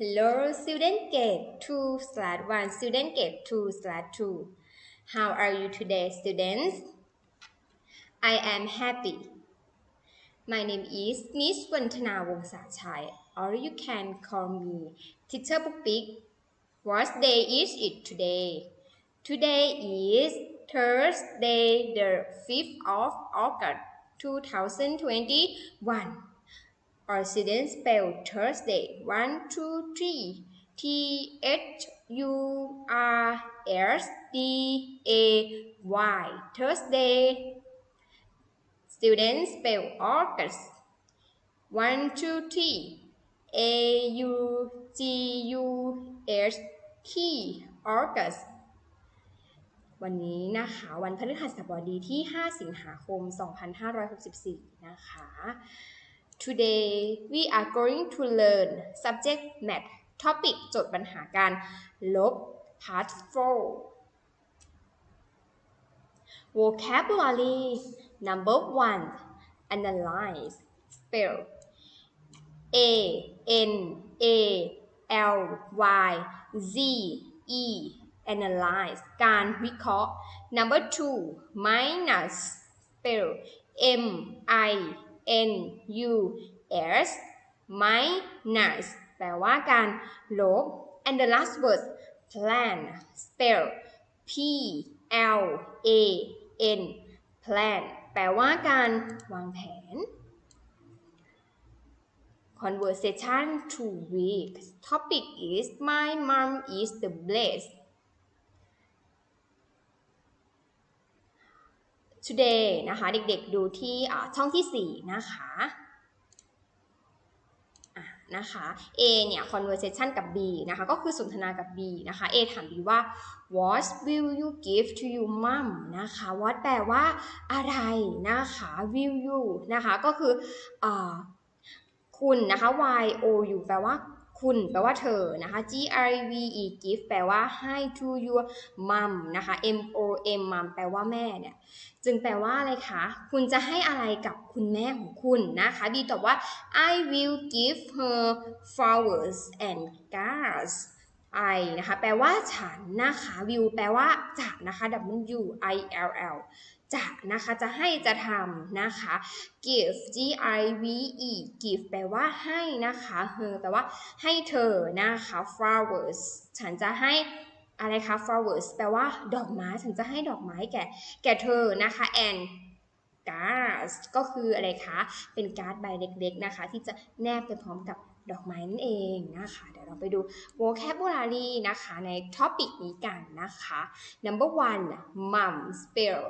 Hello, student gate 2 slash 1, student gate 2 slash 2. How are you today, students? I am happy. My name is Miss Vantana Wongsachai, or you can call me Teacher Pupik. What day is it today? Today is Thursday, the 5th of August 2021. Our students spell Thursday. One, two, three. T H U R S D A Y. Thursday. Students spell August. One, two, three. A U G U S T August วันนี้นะคะวันพฤหัสบดีที่ 5 สิงหาคม 2564 นะคะ Today we are going to learn subject math topic โจทย์ปัญหาการลบ part 4 vocabulary number 1 analyze spell a n a l y z e analyze การวิเคราะห์ number 2 minus spell m i n u s minus แปลว่าการลบ and the last word plan spell p l a n plan แปลว่าการวางแผน conversation two weeks topic is my mom is the best today นะคะ เด็กๆดูที่ช่องที่ 4 นะคะะนะคะ A เนี่ย conversation กับ B นะคะ ก็คือสนทนากับ B นะคะ A ถาม B ว่า what will you give to your mom นะคะ what แปลว่าอะไรนะคะ will you นะคะ ก็คืออคุณนะคะ y o u แปลว่า คุณแปลว่าเธอนะคะ g i v e give แปลว่าให้ to your mom นะคะ m o m mom แปลว่าแม่เนี่ย จึงแปลว่าอะไรคะ คุณจะให้อะไรกับคุณแม่ของคุณนะคะ บีตอบว่า I will give her flowers and cards I นะคะ แปลว่าฉันนะคะ will แปลว่าจะนะคะ W I L L จะนะคะจะให้จะทำนะคะ give g i v e give แปลว่าให้นะคะ her แปลว่าให้เธอนะคะ flowers ฉันจะให้อะไรคะ flowers แปลว่าดอกไม้ฉันจะให้ดอกไม้แก่แก่เธอนะคะ and cards ก็คืออะไรคะ เป็นการ์ดใบเล็กๆนะคะ ที่จะแนบไปพร้อมกับดอกไม้นั่นเองนะคะ เดี๋ยวเราไปดู vocabulary นะคะ ใน topic นี้กันนะคะ number one mom spell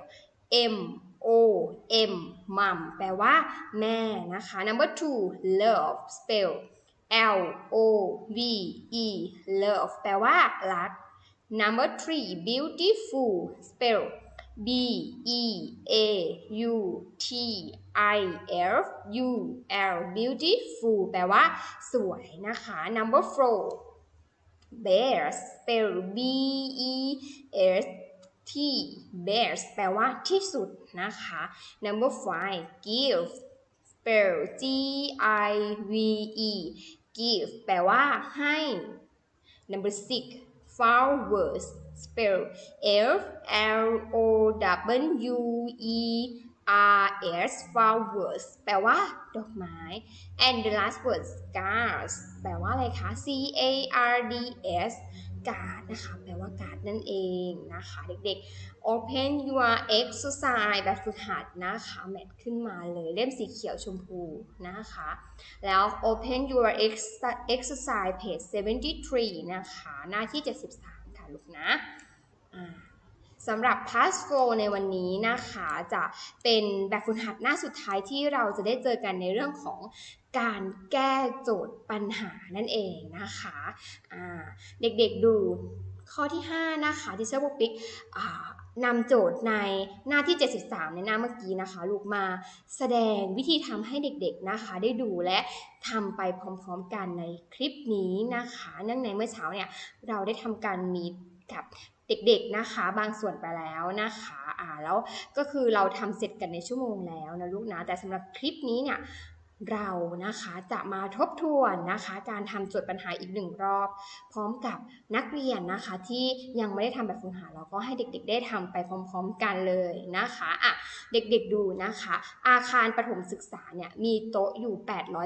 M O M mom แปลว่าแม่นะคะ number two love spell L O V E love แปลว่ารัก number three beautiful spell B E A U T I F U L beautiful แปลว่าสวยนะคะ number four bear spell B E S T bears แปลว่าที่สุดนะคะ number five give spell G I V E give แปลว่าให้ number six flowers spell F L O W E R S flowers แปลว่า ดอกไม้ and the last word scars แปลว่าอะไรคะ C A R D S การ์ดนะคะแปลว่าการ์ดนั่นเองนะคะเด็กๆ open your exercise แบบฝึกหัดนะคะแมทขึ้นมาเลยเล่มสีเขียวชมพูนะคะ แล้ว open your exercise page 73 นะคะ หน้าที่ 73 ค่ะลูกนะสำหรับ past flow ในวันนี้นะคะ จะเป็นแบบฝึกหัดหน้าสุดท้ายที่เราจะได้เจอกันในเรื่องของการแก้โจทย์ปัญหานั่นเองนะคะะเด็กๆดูข้อที่ 5 นะคะที่เชอร์บุปิกนำโจทย์ในหน้าที่ 73 ในหน้าเมื่อกี้นะคะ ลูกมาแสดงวิธีทำให้เด็กๆนะคะ ได้ดูและทำไปพร้อมๆกันในคลิปนี้นะคะเนื่องในเมื่อเช้าเนี่ยเราได้ทำการมีกับเด็กๆนะคะบางส่วนไปแล้วนะคะอ่าแล้วก็คือเราทำเสร็จกันในชั่วโมงแล้วนะลูกนะแต่สำหรับคลิปนี้เนี่ย เรานะคะจะมาทบทวนนะคะการทำโจทย์ปัญหาอีกหนึ่งรอบ พร้อมกับนักเรียนนะคะที่ยังไม่ได้ทำแบบฝึกหัดเราก็ให้เด็กๆ ได้ทำไปพร้อมๆกันเลยนะคะอะเด็กๆดูนะคะ อาคารประถมศึกษาเนี่ยมีโต๊ะอยู่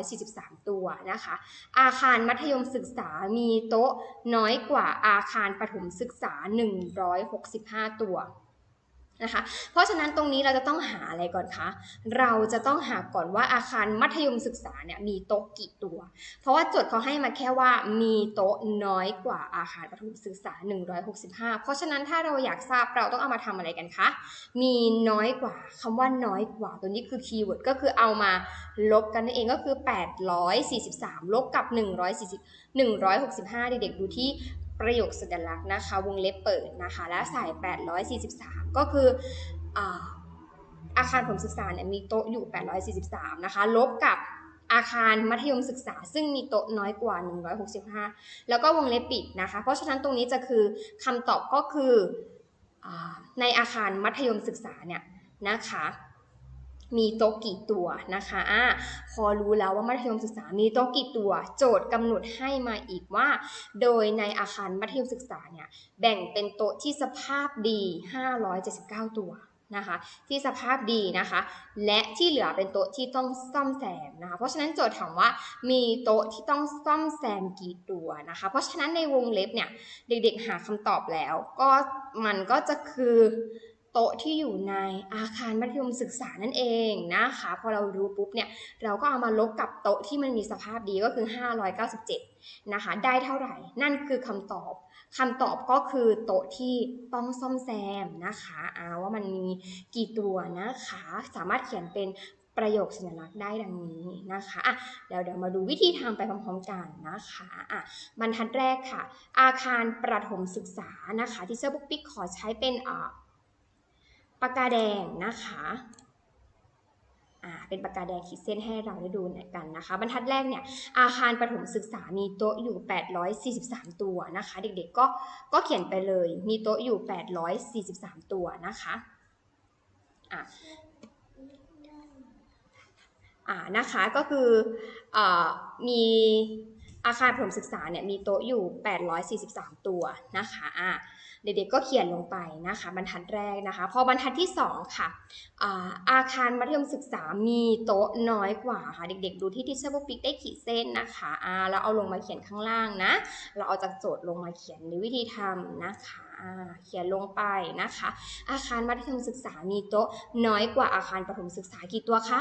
843 ตัวนะคะ อาคารมัธยมศึกษามีโต๊ะน้อยกว่าอาคารประถมศึกษา 165 ตัว นะคะ เพราะฉะนั้นตรงนี้เราจะต้องหาอะไรก่อนคะ เราจะต้องหาก่อนว่าอาคารมัธยมศึกษาเนี่ยมีโต๊ะกี่ตัว เพราะว่าโจทย์เขาให้มาแค่ว่ามีโต๊ะน้อยกว่าอาคารประถมศึกษา 165 เพราะฉะนั้นถ้าเราอยากทราบเราต้องเอามาทำอะไรกันคะ มีน้อยกว่าคำว่าน้อยกว่าตัวนี้คือคีย์เวิร์ดก็คือเอามาลบกันนั่นเองก็คือ 843 ลบกับ 140 165 เด็กๆดูที่ ประโยคสัญลักษณ์นะคะ วงเล็บเปิดนะคะ และใส่843 ก็คืออาคารผมศึกษาเนี่ยมีโต๊ะอยู่ 843 นะคะ ลบกับอาคารมัธยมศึกษา ซึ่งมีโต๊ะน้อยกว่า 165 แล้วก็วงเล็บปิดนะคะ เพราะฉะนั้นตรงนี้จะคือคำตอบก็คืออในอาคารมัธยมศึกษาเนี่ยนะคะ มีโต๊ะกี่ตัวนะคะอะพอรู้แล้วว่ามัธยมศึกษามีโต๊ะกี่ตัว โจทย์กำหนดให้มาอีกว่า โดยในอาคารมัธยมศึกษาเนี่ยแบ่งเป็นโต๊ะที่สภาพดี 579 ตัวนะคะที่สภาพดีนะคะ และที่เหลือเป็นโต๊ะที่ต้องซ่อมแซมนะคะ เพราะฉะนั้นโจทย์ถามว่ามีโต๊ะที่ต้องซ่อมแซมกี่ตัวนะคะ เพราะฉะนั้นในวงเล็บเนี่ยเด็กๆหาคำตอบแล้ว ก็มันก็จะคือ โต๊ะที่อยู่ในอาคารมัธยมศึกษานั่นเองนะคะ พอเรารู้ปุ๊บเนี่ยเราก็เอามาลบกับโต๊ะที่มันมีสภาพดีก็คือ 597 นะคะ ได้เท่าไหร่ นั่นคือคำตอบคำตอบก็คือโต๊ะที่ต้องซ่อมแซมนะคะอาว่ามันมีกี่ตัวนะคะ สามารถเขียนเป็นประโยคสัญลักษณ์ได้ดังนี้นะคะอะเดี๋ยวเดี๋ยวมาดูวิธีทำไปพร้อมๆกันนะคะอะบรรทัดแรกค่ะ อาคารประถมศึกษานะคะที่เชอร์บุ๊กปิ๊กขอใช้เป็นอ่า ปากกาแดงนะคะอ่าเป็นปากกาแดงขีดเส้นให้เราได้ดูกันนะคะ บรรทัดแรกเนี่ยอาคารประถมศึกษามีโต๊ะอยู่ 843 ตัวนะคะ เด็กๆก็ก็เขียนไปเลย มีโต๊ะอยู่ 843 ตัวนะคะอะอ่านะคะก็คืออ่ามีอาคารประถมศึกษาเนี่ยมีโต๊ะอยู่ 843 ตัวนะคะอ่า เด็กๆก็เขียนลงไปนะคะ บรรทัดแรกนะคะ พอบรรทัดที่ 2 ค่ะอาอาคารมัธยมศึกษามีโต๊ะน้อยกว่าค่ะ เด็กๆ ดูที่ทิชเชอร์บุ๊กปิกได้ขีดเส้นนะคะอ่าเราเอาลงมาเขียนข้างล่างนะ เราเอาจากโจทย์ลงมาเขียนในวิธีทำนะคะ เขียนลงไปนะคะ อาคารมัธยมศึกษามีโต๊ะน้อยกว่าอาคารประถมศึกษากี่ตัวคะ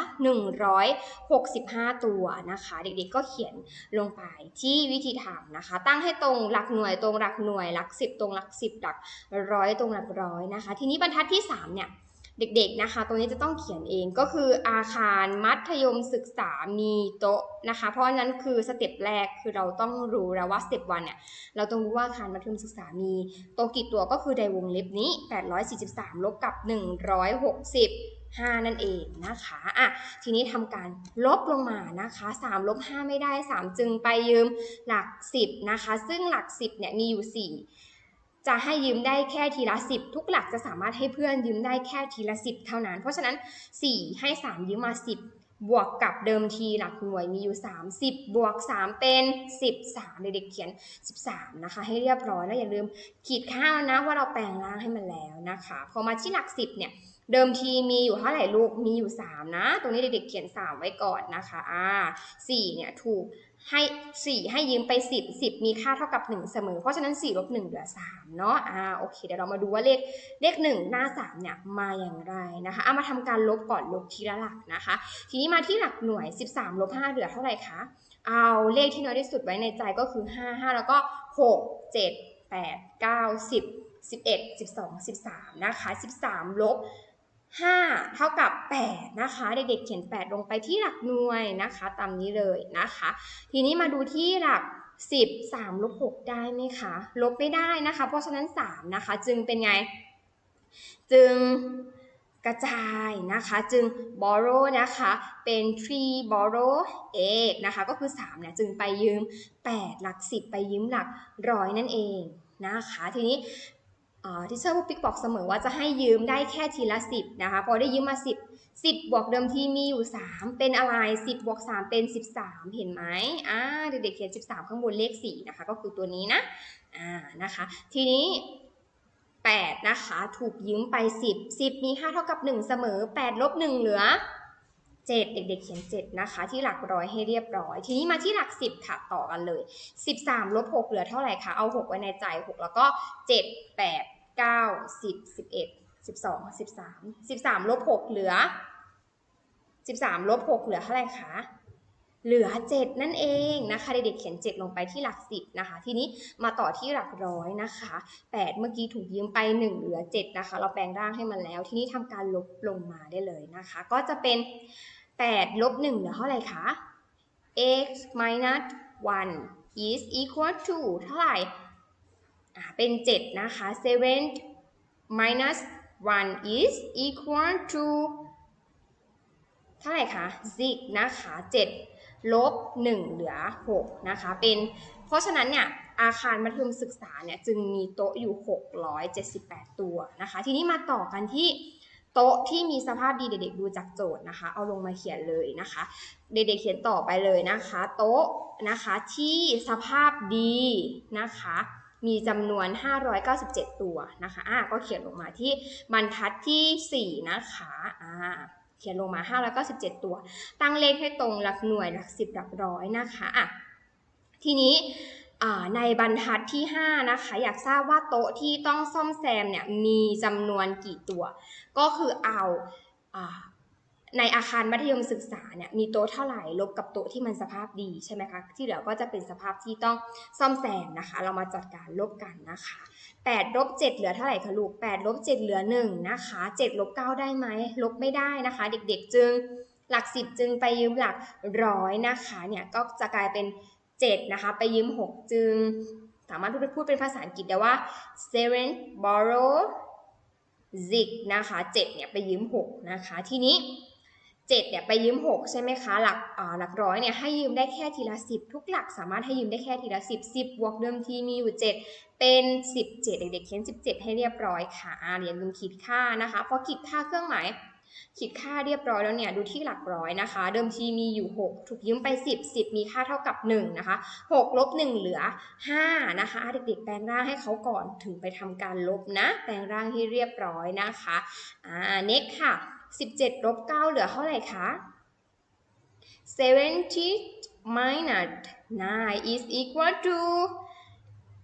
165 ตัวนะคะ เด็กๆก็เขียนลงไปที่วิธีทำนะคะ ตั้งให้ตรงหลักหน่วยตรงหลักหน่วยหลักสิบตรงหลักสิบหลักร้อยตรงหลักร้อยนะคะ ทีนี้บรรทัดที่สามเนี่ย เด็กๆนะคะ ตรงนี้จะต้องเขียนเองก็คืออาคารมัธยมศึกษามีโต๊ะนะคะ เพราะฉะนั้นคือสเต็ปแรกคือเราต้องรู้แล้วว่าสเต็ปวันเนี่ยเราต้องรู้ว่าอาคารมัธยมศึกษามีโต๊ะกี่ตัวก็คือในวงเล็บนี้ 843 ลบกับ 165นั่นเองนะคะอะทีนี้ทำการลบลงมานะคะ3ลบ5ไม่ได้ 3 จึงไปยืมหลัก 10นะคะ ซึ่งหลัก 10เนี่ยมีอยู่ 4 จะให้ยืมได้แค่ทีละ 10 ทุกหลักจะสามารถให้เพื่อนยืมได้แค่ทีละ 10 เท่านั้น เพราะฉะนั้น 4 ให้ 3 ยืมมา 10 บวกกับเดิมทีหลักหน่วยมีอยู่ 30 บวก 3 เป็น 13 เด็กๆเขียน 13 นะคะ ให้เรียบร้อยแล้วอย่าลืมขีดค่านะว่าเราแปลงร่างให้มันแล้วนะคะ พอมาที่หลัก 10 เนี่ยเดิมทีมีอยู่เท่าไหร่ลูก มีอยู่ 3 นะ ตรงนี้เด็กๆเขียน 3 ไว้ก่อนนะคะ อ่า4เนี่ยถูก ให้4ให้ยืมไป 10 10 มีค่าเท่ากับ 1 เสมอ เพราะฉะนั้น4ลบ1เหลือ3เนาะอ่าโอเคเดี๋ยวเรามาดูว่าเลขเลข 1 หน้า 3 เนี่ยมาอย่างไรนะคะเอามาทำการลบก่อนลบทีละหลักนะคะ ทีนี้มาที่หลักหน่วย 13ลบ5เหลือเท่าไหร่คะเอาเลขที่น้อยที่สุดไว้ในใจก็คือ 5 5 แล้วก็ 6 7 8 9 10 11 12 13นะคะ13ลบ 5 เท่ากับ 8 นะคะ เด็กๆเขียน 8 ลงไปที่หลักหน่วยนะคะ ตามนี้เลยนะคะ ทีนี้มาดูที่หลัก 10 3ลบ6ได้ไหมคะ ลบไม่ได้นะคะ เพราะฉะนั้น 3 นะคะ จึงเป็นไง จึงกระจายนะคะจึง borrow นะคะเป็น three borrow 8นะคะก็คือ3เนี่ยจึงไปยืม 8 หลัก 10 ไปยืมหลักร้อยนั่นเองนะคะ ทีนี้ ที่เชอร์บุ๊กปิ๊กบอกเสมอว่าจะให้ยืมได้แค่ทีละ 10 นะคะ พอได้ยืมมา 10 10 บวกเดิมทีมีอยู่ 3 เป็นอะไร 10 บวก 3 เป็น 13 เห็นไหมอ่าเด็กๆเขียน 13 ข้างบนเลข 4 นะคะ ก็คือตัวนี้นะอ่านะคะ ทีนี้ 8 นะคะ ถูกยืมไป 10 10 มีค่าเท่ากับ 1 เสมอ 8 ลบ 1 เหลือ 7 เด็กๆเขียน 7 นะคะ ที่หลักร้อยให้เรียบร้อย ทีนี้มาที่หลัก 10 ค่ะ ต่อกันเลย 13 ลบ 6 เหลือเท่าไหร่คะ เอา 6 ไว้ในใจ 6 แล้วก็ 7 8 9 10 11 12 13 13 ลบ 6 เหลือ 13 ลบ 6 เหลือเท่าไหร่คะ เหลือ 7 นั่นเองนะคะเด็กๆเขียน 7 ลงไปที่หลัก 10นะคะ ทีนี้มาต่อที่หลักร้อยนะคะ 8 เมื่อกี้ถูกยืมไป 1 เหลือ 7 นะคะ เราแปลงร่างให้มันแล้ว ทีนี้ทำการลบลงมาได้เลยนะคะ ก็จะเป็น 8 ลบ 1 เหลือเท่าไหร่คะ x minus 1 is equal to เท่าไหร่อ่าเป็น 7 นะคะ 7 minus 1 is equal to เท่าไหร่คะ6นะคะ 7 ลบ 1 เหลือ 6 นะคะ เป็น เพราะฉะนั้นเนี่ยอาคารมัธยมศึกษาเนี่ยจึงมีโต๊ะอยู่ 678 ตัวนะคะ ทีนี้มาต่อกันที่โต๊ะที่มีสภาพดีเด็กๆดูจากโจทย์นะคะ เอาลงมาเขียนเลยนะคะ เด็กๆเขียนต่อไปเลยนะคะ โต๊ะนะคะที่สภาพดีนะคะ มีจำนวน 597 ตัวนะคะอะก็เขียนลงมาที่บรรทัดที่ 4 นะคะอ่า เขียนลงมา 597 ตัว ตั้งเลขให้ตรงหลักหน่วยหลักสิบหลักร้อยนะคะอะทีนี้อ่าในบรรทัดที่ 5 นะคะ อยากทราบว่าโต๊ะที่ต้องซ่อมแซมเนี่ยมีจำนวนกี่ตัว ก็คือเอาอา ในอาคารมัธยมศึกษาเนี่ยมีโต๊ะเท่าไหร่ลบกับโต๊ะที่มันสภาพดีใช่ไหมคะที่เหลือก็จะเป็นสภาพที่ต้องซ่อมแซมนะคะ เรามาจัดการลบกันนะคะ8ลบ7เหลือเท่าไหร่คะลูก8ลบ7เหลือ1นะคะ7ลบ9ได้ไหมลบไม่ได้นะคะ เด็กๆจึงหลัก 10 จึงไปยืมหลักร้อยนะคะเนี่ยก็จะกลายเป็น 7 นะคะ ไปยืม 6 จึงสามารถพูดเป็นภาษาอังกฤษได้ว่า seven borrow zig นะคะ7เนี่ยไปยืม 6 นะคะทีนี้ 7เนี่ยไปยืม 6 ใช่ไหมคะ หลักอ่าหลักร้อยเนี่ยให้ยืมได้แค่ทีละ 10 ทุกหลักสามารถให้ยืมได้แค่ทีละ 10 10บวกเดิมทีมีอยู่ 7 เป็น 17 เด็กๆเขียน 17 ให้เรียบร้อยค่ะอ่าอย่าลืมขีดค่านะคะพอขีดค่าเครื่องหมายขีดค่าเรียบร้อยแล้วเนี่ยดูที่หลักร้อยนะคะ เดิมทีมีอยู่ 6 ถูกยืมไป 10 10 มีค่าเท่ากับ 1 นะคะ 6 ลบ 1 เหลือ 5 นะคะ เด็กๆ แปลงร่างให้เขาก่อนถึงไปทำการลบนะ แปลงร่างให้เรียบร้อยนะคะอ่า next ค่ะ 17ลบ9เหลือเท่าไหร่คะ70 minus 9 is equal to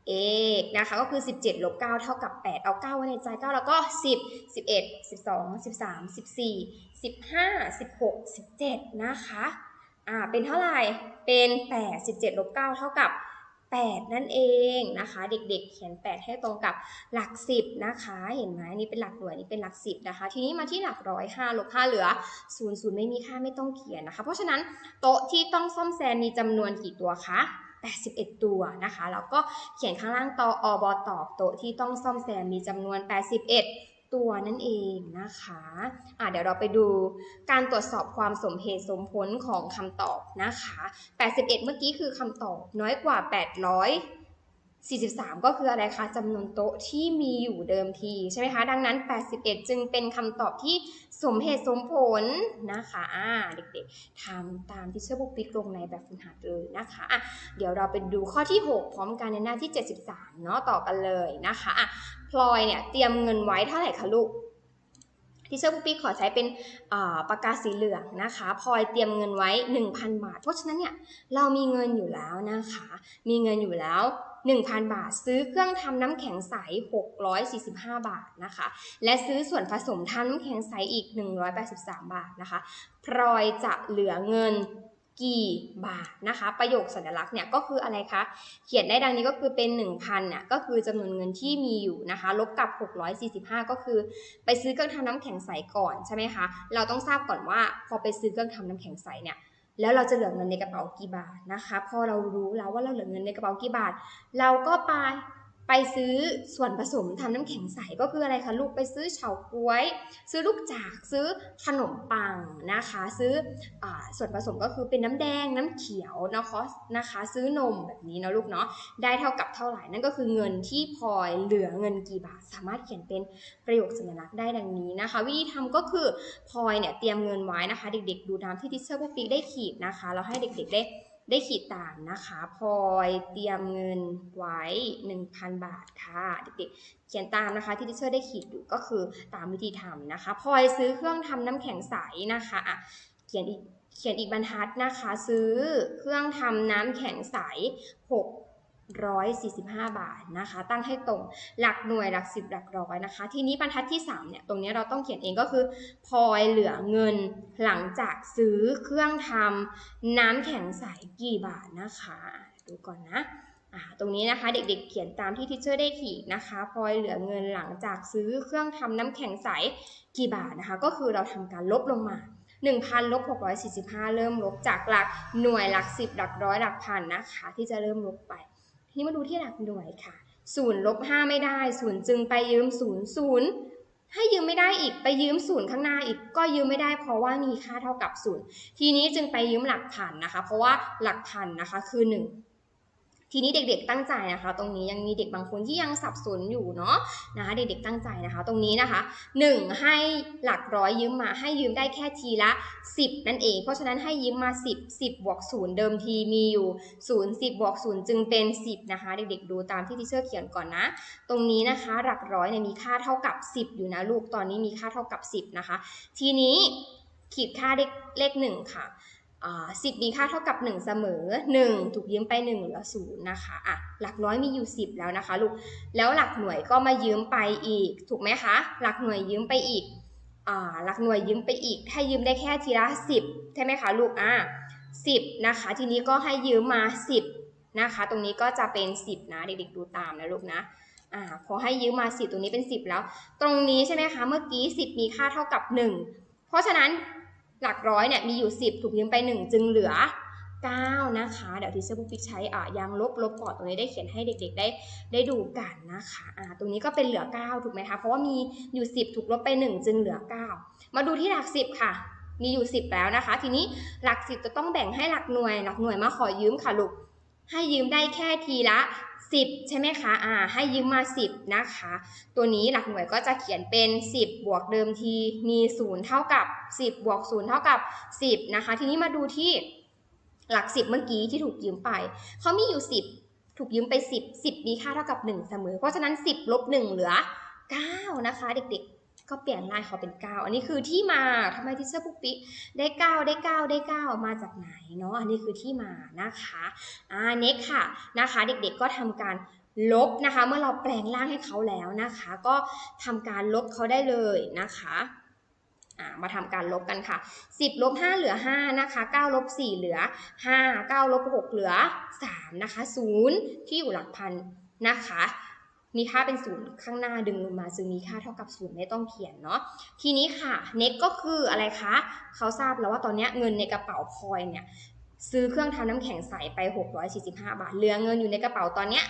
เอกนะคะก็คือ 17 ลบ 9 เท่ากับ 8 เอา 9 ไว้ในใจ 9 แล้วก็ 10 11 12 13 14 15 16 17 นะคะ อ่า เป็นเท่าไหร่ เป็น 8 17 ลบ 9 เท่ากับ 8 นั่นเองนะคะ เด็กๆ เขียน 8 ให้ตรงกับหลัก 10 นะคะ เห็นไหมนี่เป็นหลักหน่วยนี่เป็นหลัก 10 นะคะ ทีนี้มาที่หลักร้อย5ลบ5เหลือ0 0ไม่มีค่าไม่ต้องเขียนนะคะ เพราะฉะนั้นโต๊ะที่ต้องซ่อมแซมมีจำนวนกี่ตัวคะ81 ตัวนะคะแล้วก็เขียนข้างล่างตออบอตอบโต๊ะที่ต้องซ่อมแซมมีจำนวน 81 ตัวนั่นเองนะคะอะเดี๋ยวเราไปดูการตรวจสอบความสมเหตุสมผลของคำตอบนะคะ 81 เมื่อกี้คือคำตอบน้อยกว่า843 ก็คืออะไรคะจำนวนโต๊ะที่มีอยู่เดิมทีใช่ไหมคะ ดังนั้น 81 จึงเป็นคำตอบที่สมเหตุสมผลนะคะอ่าเด็กๆทำตามที่เชื่อบุกปิกลงในแบบฝึกหัดเลยนะคะอะเดี๋ยวเราไปดูข้อที่ 6 พร้อมกันในหน้าที่ 73 เนาะต่อกันเลยนะคะอะ พลอยเนี่ยเตรียมเงินไว้เท่าไหร่คะลูกที่เชอร์ปุ๊กปิ๊กขอใช้เป็นปากกาสีเหลืองนะคะพลอยเตรียมเงินไว้ 1,000 บาท เพราะฉะนั้นเนี่ยเรามีเงินอยู่แล้วนะคะ มีเงินอยู่แล้ว 1,000 บาท ซื้อเครื่องทำน้ำแข็งใส 645 บาทนะคะ และซื้อส่วนผสมทำน้ำแข็งใสอีก 183 บาทนะคะพลอยจะเหลือเงิน กี่บาทนะคะ ประโยคสัญลักษณ์เนี่ยก็คืออะไรคะ เขียนได้ดังนี้ก็คือเป็น 1,000เนี่ยก็คือจำนวนเงินที่มีอยู่นะคะ ลบกับ 645 ก็คือ ไปซื้อเครื่องทำน้ำแข็งใสก่อนใช่ไหมคะ เราต้องทราบก่อนว่าพอไปซื้อเครื่องทำน้ำแข็งใสเนี่ยแล้วเราจะเหลือเงินในกระเป๋ากี่บาทนะคะ พอเรารู้แล้วว่าเราเหลือเงินในกระเป๋ากี่บาท เราก็ไป ไปซื้อส่วนผสมทำน้ำแข็งใสก็คืออะไรคะลูกไปซื้อเฉาก๊วย ซื้อลูกจากซื้อขนมปังนะคะ ซื้ออส่วนผสมก็คือเป็นน้ำแดงน้ำเขียวนะคะนะคะ ซื้อนมแบบนี้เนาะลูกเนาะได้เท่ากับเท่าไหร่นั่นก็คือเงินที่พลอยเหลือเงินกี่บาท สามารถเขียนเป็นประโยคสัญลักษณ์ได้ดังนี้นะคะ วิธีทำก็คือพลอยเนี่ยเตรียมเงินไว้นะคะ เด็กๆ ดูตามที่ทิเชอร์พวกปิ๊กได้ขีดนะคะแล้วให้เด็กๆได้ ได้ขีดตามนะคะพลอยเตรียมเงินไว้ 1,000 บาทค่ะเด็กๆเขียนตามนะคะที่ดิเชอร์ได้ขีดอยู่ก็คือตามวิธีทำนะคะพลอยซื้อเครื่องทำน้ำแข็งใสนะคะอะเขียนอีกเขียนอีกบรรทัดนะคะ ซื้อเครื่องทำน้ำแข็งใส 645 บาทนะคะ ตั้งให้ตรงหลักหน่วยหลักสิบหลักร้อยนะคะ ทีนี้บรรทัดที่3เนี่ยตรงนี้เราต้องเขียนเองก็คือพลอยเหลือเงินหลังจากซื้อเครื่องทำน้ำแข็งใสกี่บาทนะคะ ดูก่อนนะตรงนี้นะคะเด็กๆเขียนตามที่ทิเชอร์ได้ขีดนะคะพลอยเหลือเงินหลังจากซื้อเครื่องทำน้ำแข็งใสกี่บาทนะคะ ก็คือเราทำการลบลงมา1,000ลบ645 เริ่มลบจากหลักหน่วยหลัก10หลักร้อยหลักพันนะคะ ที่จะเริ่มลบไป นี่มาดูที่หลักหน่วยค่ะศูนย์ลบห้าไม่ได้ศูนย์จึงไปยืมศูนย์ศูนย์ให้ยืมไม่ได้อีกไปยืมศูนย์ข้างหน้าอีกก็ยืมไม่ได้เพราะว่ามีค่าเท่ากับศูนย์ทีนี้จึงไปยืมหลักพันนะคะ เพราะว่าหลักพันนะคะคือ1 ทีนี้เด็กๆตั้งใจนะคะ ตรงนี้ยังมีเด็กบางคนที่ยังสับสนอยู่เนาะนะคะเด็กๆตั้งใจนะคะ ตรงนี้นะคะ 1 ให้หลักร้อยยืมมาให้ยืมได้แค่ทีละ 10 นั่นเอง เพราะฉะนั้นให้ยืมมา 10 10บวก0เดิมทีมีอยู่ 0 10บวก0จึงเป็น 10 นะคะ เด็กๆดูตามที่ทิเชอร์เขียนก่อนนะ ตรงนี้นะคะหลักร้อยเนี่ยมีค่าเท่ากับ 10 อยู่นะลูกตอนนี้มีค่าเท่ากับ 10 นะคะ ทีนี้ขีดค่าเลขเลข1ค่ะ สิบมีค่าเท่ากับ 1 เสมอ 1 ถูกยืมไป 1 เหลือ0นย์นะคะอะหลักร้อยมีอยู่ 10 แล้วนะคะลูกแล้วหลักหน่วยก็มายืมไปอีก ถูกไหมคะหลักหน่วยยืมไปอีกอ่าหลักหน่วยยืมไปอีก ถ้ายืมได้แค่ทีละ 10 ใช่ไหมคะลูกอะ10นะคะทีนี้ก็ให้ยืมมา 10นะคะ ตรงนี้ก็จะเป็น 10 นะเด็กๆดูตามนะลูกนะอ่าพอให้ยืมมา 10 ตรงนี้เป็น 10 แล้ว ตรงนี้ใช่ไหมคะเมื่อกี้ 10 มีค่าเท่ากับ 1 เพราะฉะนั้น หลักร้อยเนี่ยมีอยู่ 10 ถูกยืมไป 1 จึงเหลือ 9 นะคะ เดี๋ยวทีเซอร์บุ๊กฟิกใช้อ่ายางลบลบก่อนตรงนี้ได้เขียนให้เด็กๆได้ได้ดูกันนะคะอ่าตรงนี้ก็เป็นเหลือ 9 ถูกไหมคะ เพราะว่ามีอยู่ 10 ถูกลบไป 1 จึงเหลือ 9 มาดูที่หลัก 10 ค่ะ มีอยู่ 10 แล้วนะคะ ทีนี้หลัก 10 จะต้องแบ่งให้หลักหน่วย หลักหน่วยมาขอยืมค่ะลูก ให้ยืมได้แค่ทีละ 10 ใช่ไหมคะ อ่า ให้ยืมมา 10 นะคะ ตัวนี้หลักหน่วยก็จะเขียนเป็น 10 บวกเดิมทีมี 0 เท่ากับ 10 บวก 0 เท่ากับ 10 นะคะ ทีนี้มาดูที่หลัก 10 เมื่อกี้ที่ถูกยืมไป เขามีอยู่ 10 ถูกยืมไป 10 10 มีค่าเท่ากับ 1 เสมอ เพราะฉะนั้น 10ลบ1เหลือ 9 นะคะ เด็กๆ ก็เปลี่ยนลายเขาเป็น 9 อันนี้คือที่มาทำไมทิเชอร์ปุ๊กปิ๊กได้ 9 ได้ 9 ได้ 9 มาจากไหนเนาะอันนี้คือที่มานะคะอ่าเน็กค่ะนะคะ เด็กๆก็ทำการลบนะคะ เมื่อเราแปลงร่างให้เขาแล้วนะคะ ก็ทำการลบเขาได้เลยนะคะมาทำการลบกันค่ะ 10ลบ5เหลือ 5 นะคะ9ลบ4เหลือ 5 9ลบ6เหลือ 3 นะคะ 0 ที่อยู่หลักพันนะคะ มีค่าเป็นศูนย์ข้างหน้าดึงลงมาจึงมีค่าเท่ากับศูนย์ไม่ต้องเขียนเนาะทีนี้ค่ะเน็กก็คืออะไรคะเขาทราบแล้วว่าตอนนี้เงินในกระเป๋าพลอยเนี่ยซื้อเครื่องทำน้ำแข็งใสไป 645 บาท เหลือเงินอยู่ในกระเป๋าตอนนี้ย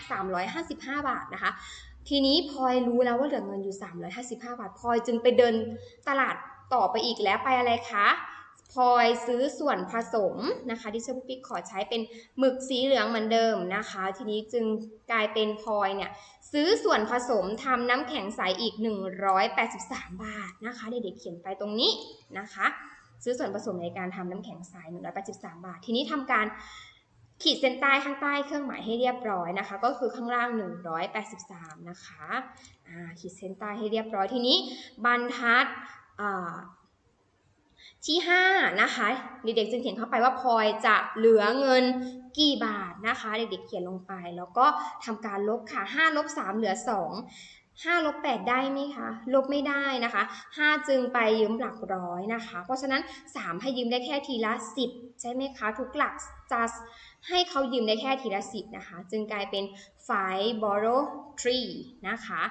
355 บาทนะคะ ทีนี้พลอยรู้แล้วว่าเหลือเงินอยู่ 355 บาทพลอยจึงไปเดินตลาดต่อไปอีกแล้วไปอะไรคะ พลอยซื้อส่วนผสมนะคะที่เชอร์ปิ๊กขอใช้เป็นหมึกสีเหลืองเหมือนเดิมนะคะ ทีนี้จึงกลายเป็นพลอยเนี่ยซื้อส่วนผสมทำน้ำแข็งใสอีก 183 บาทนะคะเด็กๆเขียนไปตรงนี้นะคะ ซื้อส่วนผสมในการทำน้ำแข็งใส 183 บาท ทีนี้ทำการขีดเส้นใต้ข้างใต้เครื่องหมายให้เรียบร้อยนะคะ ก็คือข้างล่าง 183 นะคะอ่าขีดเส้นใต้ให้เรียบร้อยทีนี้บรรทัดอ่า ที่5นะคะเด็กๆจึงเขียนเข้าไปว่าพลอยจะเหลือเงินกี่บาทนะคะ เด็กๆเขียนลงไป แล้วก็ทำการลบค่ะ5ลบ3เหลือ 2 5ลบ8ได้ไหมคะ ลบไม่ได้นะคะ 5 จึงไปยืมหลักร้อยนะคะ เพราะฉะนั้น 3 ให้ยืมได้แค่ทีละ 10 ใช่ไหมคะ ทุกหลัก just ให้เขายืมได้แค่ทีละสิบนะคะ จึงกลายเป็น five borrow three นะคะ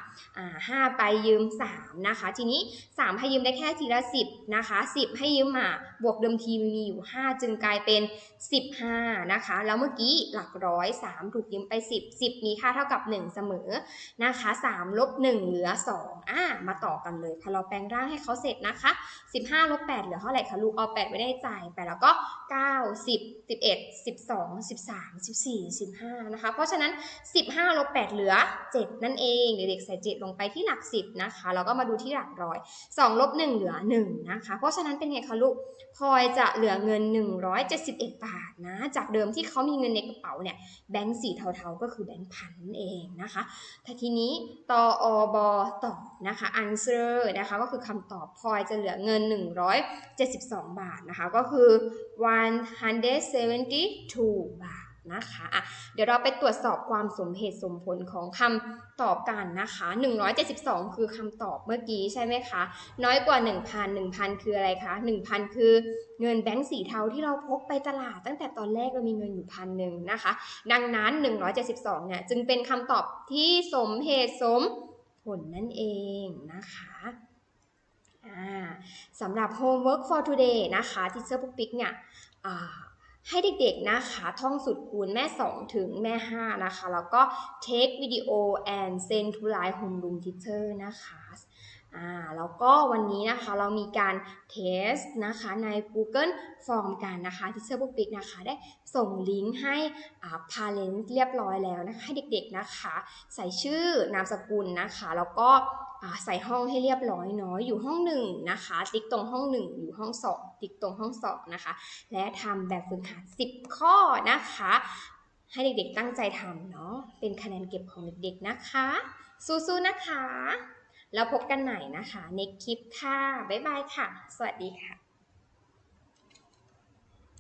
ห้าไปยืมสามนะคะ ทีนี้สามให้ยืมได้แค่ทีละสิบนะคะสิบให้ยืมมาบวกเดิมทีมีอยู่ห้าจึงกลายเป็นสิบห้านะคะ แล้วเมื่อกี้หลักร้อยสามถูกยืมไปสิบสิบมีค่าเท่ากับหนึ่งเสมอนะคะสามลบหนึ่งเหลือสองอ่ามาต่อกันเลยพอเราแปลงร่างให้เขาเสร็จนะคะสิบห้าลบแปดเหลือเท่าไหร่คะลูกเอาแปดไว้ได้จ่ายไปแล้วก็เก้าสิบสิบเอ็ดสิบสองสิบสามสิบสี่สิบห้านะคะ เพราะฉะนั้น 15ลบ8เหลือ 7 นั่นเองเด็กๆใส่ 7 ลงไปที่หลัก 10 นะคะแล้วก็มาดูที่หลักร้อย2ลบ1เหลือ 1 นะคะ เพราะฉะนั้นเป็นไงคะลูกพลอยจะเหลือเงิน 171 บาทนะ จากเดิมที่เขามีเงินในกระเป๋าเนี่ยแบงค์สีเทาๆก็คือแบงค์พันนั่นเองนะคะถ้าทีนี้ตออบต่อนะคะ answer นะคะก็คือคำตอบพลอยจะเหลือเงิน 172 บาทนะคะ ก็คือ 172 บาทนะคะอะเดี๋ยวเราไปตรวจสอบความสมเหตุสมผลของคำตอบกันนะคะ 172 คือคำตอบเมื่อกี้ใช่ไหมคะ น้อยกว่า 1,000 1,000 คืออะไรคะ 1,000 คือเงินแบงค์สีเทาที่เราพกไปตลาดตั้งแต่ตอนแรกเรามีเงินอยู่พันหนึ่งนะคะ ดังนั้น 172 เนี่ยจึงเป็นคำตอบที่สมเหตุสมผล ลนั่นเองนะคะสำหรับ homework for today นะคะที่เซอร์ปุ๊กปิ๊กเนี่ยให้เด็กๆนะคะ ท่องสูตรคูณแม่ 2 ถึงแม่ 5 นะคะ แล้วก็ take video and send to line homeroom teacher นะคะ อ่าแล้วก็วันนี้นะคะเรามีการเทสนะคะใน Google Form กันนะคะ Teacher Book Pick นะคะได้ส่งลิงก์ให้อ่า parent เรียบร้อยแล้วนะคะให้เด็กๆนะคะ ใส่ชื่อนามสกุลนะคะ แล้วก็ใส่ห้องให้เรียบร้อยเนาะอยู่ห้องหนึ่งนะคะ ติ๊กตรงห้องหนึ่งอยู่ห้องสองติ๊กตรงห้องสองนะคะ และทำแบบฝึกหัด10 ข้อนะคะ ให้เด็กๆตั้งใจทำเนาะเป็นคะแนนเก็บของเด็กๆนะคะ สู้ๆนะคะ แล้วพบกันใหม่นะคะในคลิปค่ะ บ๊ายบายค่ะ สวัสดีค่ะ